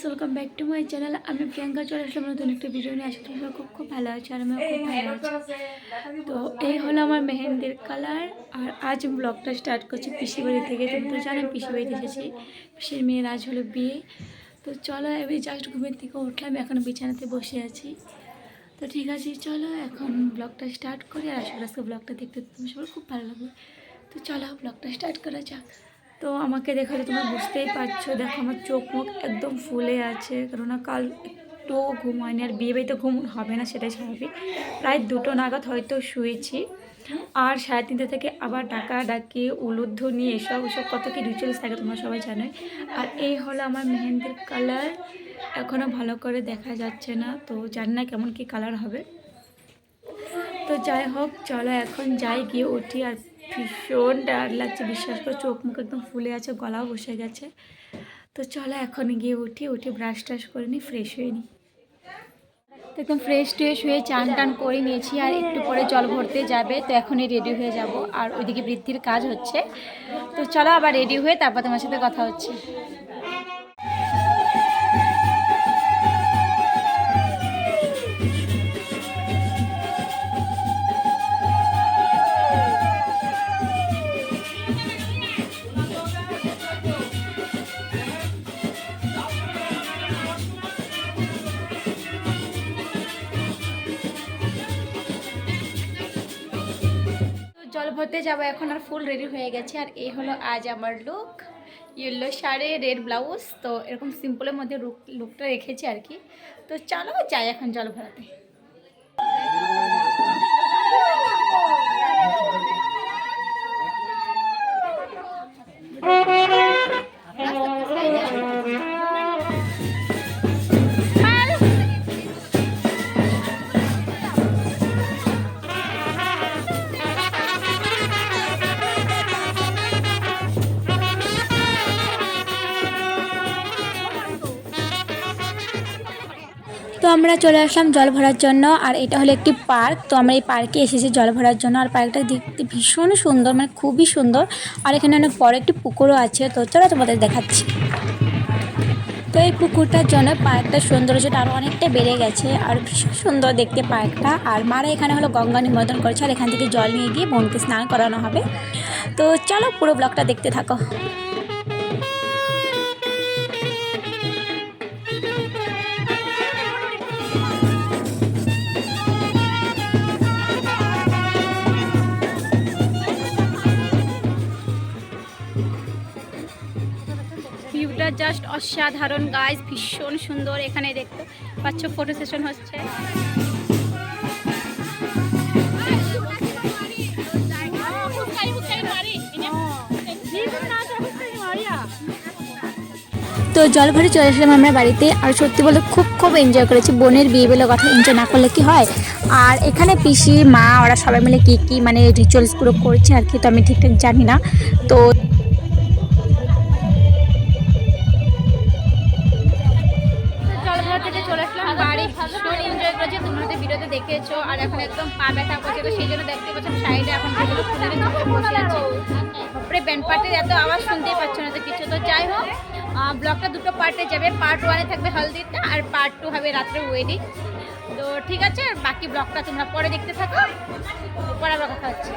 Guys welcome back to my channel আমি প্রিয়াঙ্কা চলে আসলাম নতুন একটা ভিডিও নিয়ে। আসলে খুব খুব ভালো আছে আর আমিও খুব ভালো আছি। তো এই হলো আমার মেহেন্দির কালার আর আজ আমি ব্লগটা স্টার্ট করছি পিসি বাড়ি থেকে। তুমি তো জানো পিসি বাড়িতে এসেছি। পিসির মেয়ের আজ হলো বিয়ে। তো চলো আমি জাস্ট ঘুমের থেকে উঠলাম। এখন বিছানাতে বসে আছি। তো ঠিক আছে, চলো এখন ব্লগটা স্টার্ট করি। আর আসলে আজকে ব্লগটা দেখতে তোমার সবার খুব ভালো লাগবে। তো চলো ব্লগটা স্টার্ট করা যাক। তো আমাকে দেখে তো তোমরা বুঝতেই পারছ। দেখো, আমার চোখ মুখ একদম ফুলে আছে। কেননা কাল একটু ঘুম হয়নি, আর বিয়ে বাড়িতে ঘুম হবে না, সেটাই স্বাভাবিক। প্রায় দুটো নাগাদ হয়তো শুয়েছি। আর সাড়ে তিনটে থেকে আবার ডাকা ডাকি উলুধ্বনি এসব, ওসব কত কি রিচুয়ালস থাকে তোমরা সবাই জানোই। আর এই হলো আমার মেহেন্দির কালার এখনও ভালো করে দেখা যাচ্ছে না, তো জানি না কেমন কি কালার হবে। তো যাই হোক, চলো এখন যাই গিয়ে উঠি আর ভীষণ টায়ার্ড লাগছে, বিশ্বাস করে, চোখ মুখ একদম ফুলে আছে, গলাও বসে গেছে। তো চলো এখন গিয়ে উঠি, উঠে ব্রাশ টাশ করে নিই ফ্রেশ হয়ে নিই। একদম ফ্রেশ ট্রেশ হয়ে চান টান করে নিয়েছি, আর একটু পরে জল ভরতে যাবে, তো এখনই রেডি হয়ে যাব। আর ওইদিকে বৃদ্ধির কাজ হচ্ছে। তো চলো আবার রেডি হয়ে তারপর তোমার সাথে কথা হচ্ছে। জল ভরতে যাব, এখন আর ফুল রেডি হয়ে গেছে। আর এই হলো আজ আমার look yellow sari red blouse তো এরকম সিম্পলের মধ্যে লুকটা রেখেছি আর কি। তো চলো যাই এখন জল ভরাতে। তো আমরা চলে আসলাম জল ভরার জন্য, আর এটা হলো একটি পার্ক। তো আমরা এই পার্কে এসেছি জল ভরার জন্য, আর পার্কটা দেখতে ভীষণ সুন্দর মানে খুবই সুন্দর। আর এখানে অনেক বড় একটি পুকুরও আছে, তো চলো তোমাদের দেখাচ্ছি। তো এই পুকুরটার জন্য পার্কটার সৌন্দর্যটা আরও অনেকটা বেড়ে গেছে, আর ভীষণ সুন্দর দেখতে পার্কটা। আর মারা এখানে হলো গঙ্গা নিমন্ত্রণ করেছে, আর এখান থেকে জল নিয়ে গিয়ে বোনকে স্নান করানো হবে। তো চলো পুরো ব্লগটা দেখতে থাকো। জাস্ট অসাধারণ গাছ ভীষণ সুন্দর এখানে দেখতে। পাচ্ছ ফটো সেশন হচ্ছে। তো জল ভরে চলে আসলাম আমরা বাড়িতে, আর সত্যি বলতে খুব খুব এনজয় করেছি। বোনের বিয়ে বলে কথা এনজয় না করলে কি হয়? আর এখানে পিসি, মা, ওরা সবাই মিলে কী কী মানে রিচুয়ালস পুরো করছে আর কি, তো আমি ঠিকঠাক জানি না। তো থেকে চলে আসলাম, বাড়ি ভীষণ এনজয় করেছি, তোমরা তো ভিডিওতে দেখেছ আর এখন একদম পা ব্যথা করছে, তো সেই জন্য দেখতে পাচ্ছেন সাইডে এখন তারপরে ব্যান্ড পার্টির এত আওয়াজ শুনতেই পাচ্ছ না তো কিছু। তো যাই হোক ব্লগটা দুটো পার্টে যাবে পার্ট ওয়ানে থাকবে হলদিটা আর পার্ট টু হবে রাত্রে ওয়েডিং তো ঠিক আছে, আর বাকি ব্লগটা তোমরা পরে দেখতে থাকো, পরে আবার কথা হচ্ছে।